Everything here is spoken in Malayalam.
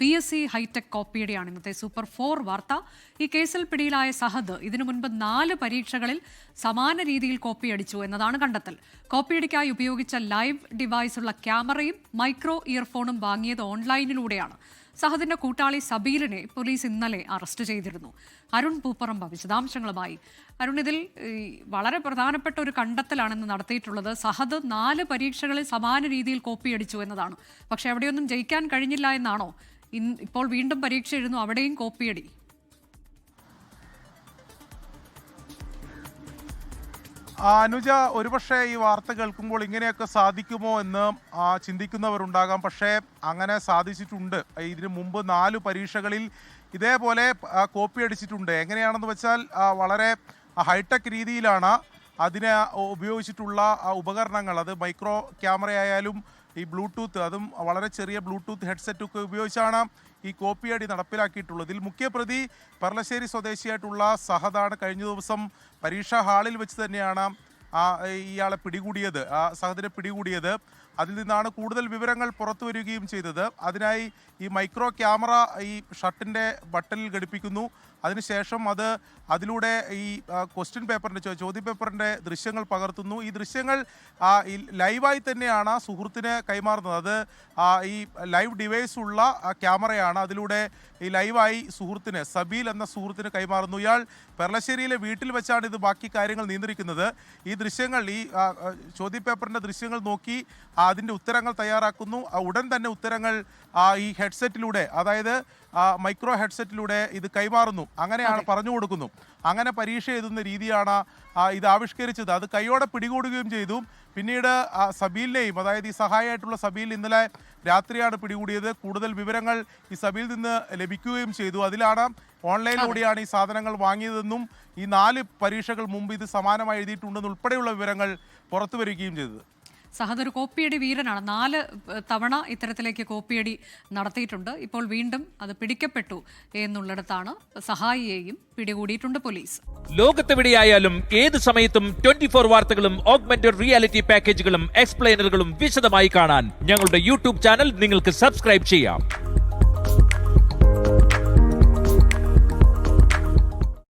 പി എസ് സി ഹൈടെക് കോപ്പിയുടെയാണ് ഇന്നത്തെ സൂപ്പർ ഫോർ വാർത്ത. ഈ കേസിൽ പിടിയിലായ സഹദ് ഇതിനു മുൻപ് നാല് പരീക്ഷകളിൽ സമാന രീതിയിൽ കോപ്പിയടിച്ചു എന്നതാണ് കണ്ടെത്തൽ. കോപ്പിയടിക്കായി ഉപയോഗിച്ച ലൈവ് ഡിവൈസുള്ള ക്യാമറയും മൈക്രോ ഇയർഫോണും വാങ്ങിയത് ഓൺലൈനിലൂടെയാണ്. സഹദിന്റെ കൂട്ടാളി സബീലിനെ പോലീസ് ഇന്നലെ അറസ്റ്റ് ചെയ്തിരുന്നു. അരുൺ പൂപ്പറമ്പ വിശദാംശങ്ങളുമായി. അരുൺ ഇതിൽ വളരെ പ്രധാനപ്പെട്ട ഒരു കണ്ടെത്തലാണ് ഇന്ന് നടത്തിയിട്ടുള്ളത്. സഹദ് നാല് പരീക്ഷകളിൽ സമാന രീതിയിൽ കോപ്പിയടിച്ചു എന്നതാണ്. പക്ഷെ എവിടെയൊന്നും ജയിക്കാൻ കഴിഞ്ഞില്ല എന്നാണോ? ഇപ്പോൾ വീണ്ടും പരീക്ഷ എഴുതുന്നു അവിടെയും കോപ്പിയടി അനുജ ഒരുപക്ഷെ ഈ വാർത്ത കേൾക്കുമ്പോൾ ഇങ്ങനെയൊക്കെ സാധിക്കുമോ എന്ന് ചിന്തിക്കുന്നവരുണ്ടാകാം. പക്ഷേ അങ്ങനെ സാധിച്ചിട്ടുണ്ട്. ഇതിനു മുമ്പ് നാല് പരീക്ഷകളിൽ ഇതേപോലെ കോപ്പി അടിച്ചിട്ടുണ്ട്. എങ്ങനെയാണെന്ന് വെച്ചാൽ വളരെ ഹൈടെക് രീതിയിലാണ് അതിന് ഉപയോഗിച്ചിട്ടുള്ള ഉപകരണങ്ങൾ. അത് മൈക്രോ ക്യാമറ ആയാലും ഈ ബ്ലൂടൂത്ത് അതും വളരെ ചെറിയ ബ്ലൂടൂത്ത് ഹെഡ്സെറ്റ് ഒക്കെ ഉപയോഗിച്ചാണ് ഈ കോപ്പിയടി നടപ്പിലാക്കിയിട്ടുള്ളത്. ഇതിൽ മുഖ്യപ്രതി പെർലശ്ശേരി സ്വദേശിയായിട്ടുള്ള സഹദാണ് കഴിഞ്ഞ ദിവസം പരീക്ഷാ ഹാളിൽ വെച്ച് തന്നെയാണ് ആ ഇയാളെ പിടികൂടിയത് ആ സഹദിനെ പിടികൂടിയത്. അതിൽ നിന്നാണ് കൂടുതൽ വിവരങ്ങൾ പുറത്തു വരികയും ചെയ്തത്. അതിനായി ഈ മൈക്രോ ക്യാമറ ഈ ഷർട്ടിന്റെ ബട്ടണിൽ ഘടിപ്പിക്കുന്നു. അതിനുശേഷം അത് അതിലൂടെ ഈ ക്വസ്റ്റ്യൻ പേപ്പറിന്റെ ചോദ്യ പേപ്പറിന്റെ ദൃശ്യങ്ങൾ പകർത്തുന്നു. ഈ ദൃശ്യങ്ങൾ ലൈവായി തന്നെയാണ് സുഹൃത്തിന് കൈമാറുന്നത്. അത് ഈ ലൈവ് ഡിവൈസ് ഉള്ള ക്യാമറയാണ്. അതിലൂടെ ഈ ലൈവായി സുഹൃത്തിന് സബീൽ എന്ന സുഹൃത്തിന് കൈമാറുന്നു. ഇയാൾ പെർളശ്ശേരിയിലെ വീട്ടിൽ വെച്ചാണ് ഇത് ബാക്കി കാര്യങ്ങൾ നിയന്ത്രിക്കുന്നത് ഈ ദൃശ്യങ്ങൾ ഈ ചോദ്യ പേപ്പറിന്റെ ചോദ്യപേപ്പറിന്റെ ദൃശ്യങ്ങൾ നോക്കി അതിന്റെ ഉത്തരങ്ങൾ തയ്യാറാക്കുന്നു. ഉടൻ തന്നെ ഉത്തരങ്ങൾ ഈ ഹെഡ്സെറ്റിലൂടെ അതായത് മൈക്രോ ഹെഡ്സെറ്റിലൂടെ ഇത് കൈമാറുന്നു. അങ്ങനെയാണ് പറഞ്ഞു കൊടുക്കുന്നു. അങ്ങനെ പരീക്ഷ എഴുതുന്ന രീതിയാണ് ഇത് ആവിഷ്കരിച്ചത്. അത് കൈയോടെ പിടികൂടുകയും ചെയ്തു. പിന്നീട് സബീലിനെയും അതായത് ഈ സഹായമായിട്ടുള്ള സബീൽ ഇന്നലെ രാത്രിയാണ് പിടികൂടിയത്. കൂടുതൽ വിവരങ്ങൾ ഈ സബീൽ നിന്ന് ലഭിക്കുകയും ചെയ്തു. അതിലാണ് ഓൺലൈനിലൂടെയാണ് ഈ സാധനങ്ങൾ വാങ്ങിയതെന്നും ഈ നാല് പരീക്ഷകൾ മുമ്പ് ഇത് സമാനമായി എഴുതിയിട്ടുണ്ടെന്ന് ഉൾപ്പെടെയുള്ള വിവരങ്ങൾ പുറത്തു വരികയും ചെയ്തത്. സഹദ് ഒരു കോപ്പിയടി വീരനാണ്. നാല് തവണ ഇത്തരത്തിലേക്ക് കോപ്പിയടി നടത്തിയിട്ടുണ്ട്. ഇപ്പോൾ വീണ്ടും അത് പിടിക്കപ്പെട്ടു എന്നുള്ളിടത്താണ് സഹായിയെയും പിടികൂടിയിട്ടുണ്ട് പോലീസ്. ലോകത്തെവിടെയായാലും ഏത് സമയത്തും ട്വന്റി ഫോർ വാർത്തകളും ഓഗ്മെന്റഡ് റിയാലിറ്റി പാക്കേജുകളും എക്സ്പ്ലെയിനറുകളും വിശദമായി കാണാൻ ഞങ്ങളുടെ യൂട്യൂബ് ചാനൽ നിങ്ങൾക്ക് സബ്സ്ക്രൈബ് ചെയ്യാം.